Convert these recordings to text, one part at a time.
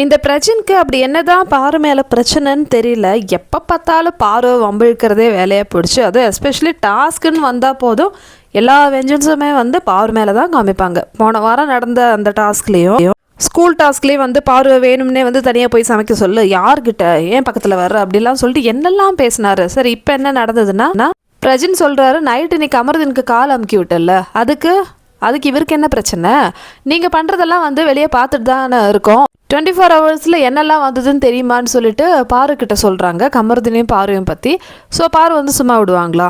இந்த பிரச்சனைக்கு அப்படி என்னதான் பாரு மேலே பிரச்சனைன்னு தெரியல. எப்போ பார்த்தாலும் பாரு வம்பிழுக்கிறதே வேலையாக போயிடுச்சு. அது எஸ்பெஷலி டாஸ்க்குன்னு வந்தால் போதும். எல்லா வெஞ்சன்ஸுமே வந்து பாரு மேலே தான் காமிப்பாங்க. போன வாரம் நடந்த அந்த டாஸ்க்லேயும் ஸ்கூல் டாஸ்க்லேயும் வந்து பாரு வேணும்னே வந்து தனியாக போய் சமைக்க சொல்லு. யார்கிட்ட? ஏன் பக்கத்தில் வர்ற? அப்படிலாம் சொல்லிட்டு என்னெல்லாம் பேசினாரு? சரி இப்போ என்ன நடந்ததுன்னா பிரஜின் சொல்கிறாரு நைட்டு இன்னைக்கு அமர்தனுக்கு கால் அமுக்கி விட்டல அதுக்கு அதுக்கு இவருக்கு என்ன பிரச்சனை? நீங்கள் பண்ணுறதெல்லாம் வந்து வெளியே பார்த்துட்டு தானே இருக்கோம். டுவெண்ட்டி ஃபோர் ஹவர்ஸில் என்னெல்லாம் வந்ததுன்னு தெரியுமான்னு சொல்லிட்டு பாருக்கிட்ட சொல்கிறாங்க கமருதினையும் பாருவையும் பற்றி ஸோ பாரு வந்து சும்மா விடுவாங்களா?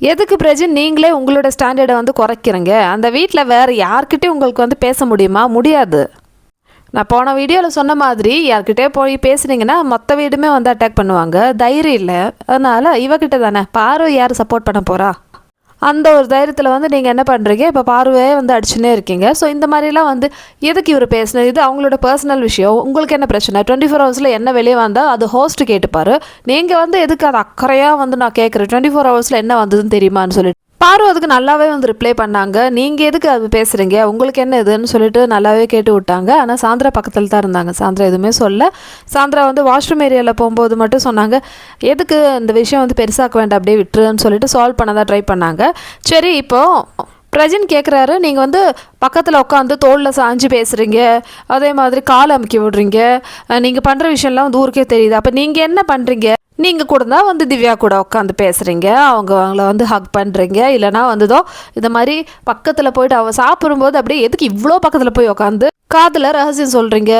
எதுக்கு பிரஜன் நீங்களே உங்களோட ஸ்டாண்டர்டை வந்து குறைக்கிறீங்க? அந்த வீட்டில் வேறு யார்கிட்டையும் உங்களுக்கு வந்து பேச முடியுமா? முடியாது. நான் போன வீடியோவில் சொன்ன மாதிரி யார்கிட்டே போய் பேசுனீங்கன்னா மொத்த வீடுமே வந்து அட்டாக் பண்ணுவாங்க. தைரியம் இல்லை. அதனால் இவகிட்ட தானே. பாரு யார் சப்போர்ட் பண்ண போகிறா அந்த ஒரு தைரியத்தில் வந்து நீங்கள் என்ன பண்ணுறீங்க இப்போ பார்வையே வந்து அடிச்சுனே இருக்கீங்க. ஸோ இந்த மாதிரிலாம் வந்து எதுக்கு இவர் பேசினது இது அவங்களோட பர்சனல் விஷயம். உங்களுக்கு என்ன பிரச்சனை? டுவெண்ட்டி ஃபோர் ஹவர்ஸில் என்ன வெளியே வந்தால் அது ஹோஸ்ட் கேட்டுப்பார்? நீங்கள் வந்து எதுக்கு அது அக்கறையாக வந்து நான் கேட்குறேன் டுவெண்ட்டி ஃபோர் ஹவர்ஸில் என்ன வந்ததுன்னு தெரியுமான்னு சொல்லிட்டு. பாரு அதுக்கு நல்லாவே வந்து ரிப்ளை பண்ணாங்க. நீங்கள் எதுக்கு அது பேசுகிறீங்க உங்களுக்கு என்ன இதுன்னு சொல்லிட்டு நல்லாவே கேட்டு விட்டாங்க. ஆனால் சாந்திரா பக்கத்தில் தான் இருந்தாங்க. சாந்திரா எதுவுமே சொல்ல. சாந்திரா வந்து வாஷ்ரூம் ஏரியாவில் போகும்போது மட்டும் சொன்னாங்க எதுக்கு இந்த விஷயம் வந்து பெருசாக்க வேண்டாம் அப்படியே விட்டுருன்னு சொல்லிட்டு சால்வ் பண்ண தான் ட்ரை பண்ணாங்க. சரி இப்போது பிரஜன் கேட்குறாரு நீங்கள் வந்து பக்கத்தில் உட்காந்து தோளில் சாஞ்சு பேசுகிறீங்க அதே மாதிரி கால் அமுக்கி விடுறீங்க. நீங்கள் பண்ணுற விஷயம்லாம் வந்து ஊருக்கே தெரியுது. அப்போ நீங்கள் என்ன பண்ணுறீங்க நீங்கள் கூட தான் வந்து திவ்யா கூட உட்காந்து பேசுகிறீங்க அவங்க அவங்கள வந்து ஹக் பண்ணுறீங்க இல்லைனா வந்துதோ இந்த மாதிரி பக்கத்தில் போயிட்டு அவள் சாப்பிடும்போது அப்படியே எதுக்கு இவ்வளோ பக்கத்தில் போய் உட்காந்து காதில் ரகசியம் சொல்கிறீங்க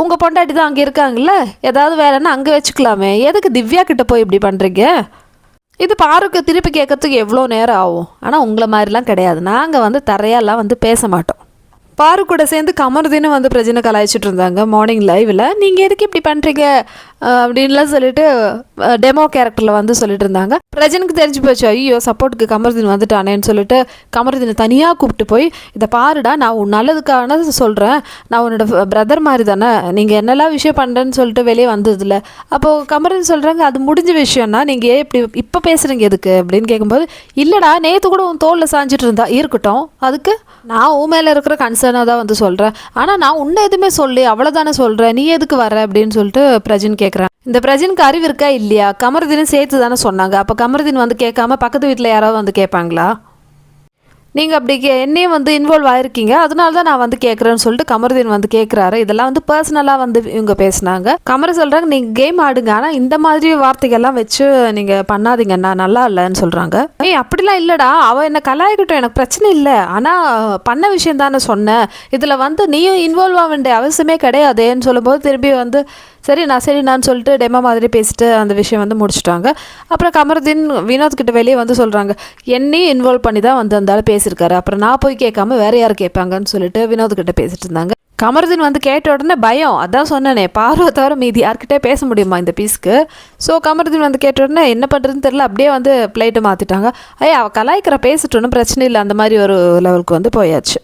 உங்கள் பொண்டாட்டி தான் அங்கே இருக்காங்கல்ல? ஏதாவது வேலைன்னா அங்கே வச்சுக்கலாமே. எதுக்கு திவ்யா கிட்ட போய் இப்படி பண்ணுறீங்க இது பாருக்கு திருப்பி கேட்கறதுக்கு எவ்வளோ நேரம் ஆகும். ஆனால் உங்களை மாதிரிலாம் கிடையாது. நாங்கள் வந்து தரையெல்லாம் வந்து பேச மாட்டோம். பாரு கூட சேர்ந்து கமருதீனும் வந்து பிரஜனை கலாய்ச்சிட்டு இருந்தாங்க மார்னிங் லைவில் நீங்கள் எதுக்கு இப்படி பண்ணுறீங்க அப்படின்லாம் சொல்லிட்டு டெமோ கேரக்டரில் வந்து சொல்லிட்டு இருந்தாங்க பிரஜனுக்கு தெரிஞ்சு போச்சு ஐயோ சப்போர்ட்டுக்கு கமருதீன் வந்துட்டானேன்னு சொல்லிட்டு கமருதீனை தனியாக கூப்பிட்டு போய் இதை பாருடா நான் உன் நல்லதுக்கான சொல்கிறேன் நான் உன்னோட பிரதர் மாதிரி தானே நீங்கள் என்னெல்லாம் விஷயம் பண்ணுறேன்னு சொல்லிட்டு வெளியே வந்ததில்ல. அப்போது கமருதீன் சொல்கிறாங்க அது முடிஞ்ச விஷயம்னா நீங்கள் ஏன் இப்படி இப்போ பேசுகிறீங்க எதுக்கு? அப்படின்னு கேட்கும்போது இல்லைடா நேற்று கூட உன் தோளில் சாஞ்சிட்டு இருந்தா இருக்கட்டும். அதுக்கு நான் உன் மேலே இருக்கிற கன்சர்னாக தான் வந்து சொல்கிறேன் ஆனால் நான் உன்னை எதுவுமே சொல்லி அவ்வளோதானே சொல்கிறேன் நீ எதுக்கு வர அப்படின்னு சொல்லிட்டு பிரஜின் கேட்குறேன் இந்த பிரஜினுக்கு அறிவு இருக்கா இல்லையா? கமருதீனும் சேர்த்து தானே சொன்னாங்க. அப்போ கமருதீன் வந்து கேட்காம பக்கத்து வீட்டில் யாராவது வந்து கேட்பாங்களா? நீங்கள் அப்படி கே என்னையும் வந்து இன்வால்வ் ஆயிருக்கீங்க. அதனால தான் நான் வந்து கேட்குறேன்னு சொல்லிட்டு கமருதீன் வந்து கேட்குறாரு இதெல்லாம் வந்து பர்சனலாக வந்து இவங்க பேசுனாங்க. கமர் சொல்கிறாங்க நீங்கள் கேம் ஆடுங்க. ஆனால் இந்த மாதிரி வார்த்தைகள்லாம் வச்சு நீங்கள் பண்ணாதீங்கண்ணா நல்லா இல்லைன்னு சொல்கிறாங்க ஏய் அப்படிலாம் இல்லைடா. அவள் என்ன கலாய்க்கட்டும். எனக்கு பிரச்சனை இல்லை. ஆனால் பண்ண விஷயம் தானே சொன்னேன் இதில் வந்து நீயும் இன்வால்வ் ஆக வேண்டிய அவசியமே கிடையாதேன்னு சொல்லும்போது திரும்பி வந்து சரி நான் சரி நான் சொல்லிட்டு டெமோ மாதிரி பேசிட்டு அந்த விஷயம் வந்து முடிச்சிட்டாங்க. அப்புறம் கமருதீன் வினோத் கிட்ட வெளியே வந்து சொல்கிறாங்க என்னையும் இன்வால்வ் பண்ணி தான் வந்து அந்த ஆள் பேசியிருக்காரு. அப்புறம் நான் போய் கேட்காம வேற யார் கேட்பாங்கன்னு சொல்லிட்டு வினோத் கிட்ட பேசிட்டு இருந்தாங்க. கமருதீன் வந்து கேட்ட உடனே பயம். அதான் சொன்னேனே பார்வை தவிர மீதி யார்கிட்டே பேச முடியுமா இந்த பீஸ்க்கு ஸோ கமருதீன் வந்து கேட்ட உடனே என்ன பண்ணுறதுன்னு தெரில அப்படியே வந்து பிளேட்டை மாற்றிட்டாங்க ஐயா அவள் கலாய்க்கிற பேசிட்டு ஒன்றும் பிரச்சனை இல்லை. அந்த மாதிரி ஒரு லெவலுக்கு வந்து போயாச்சு.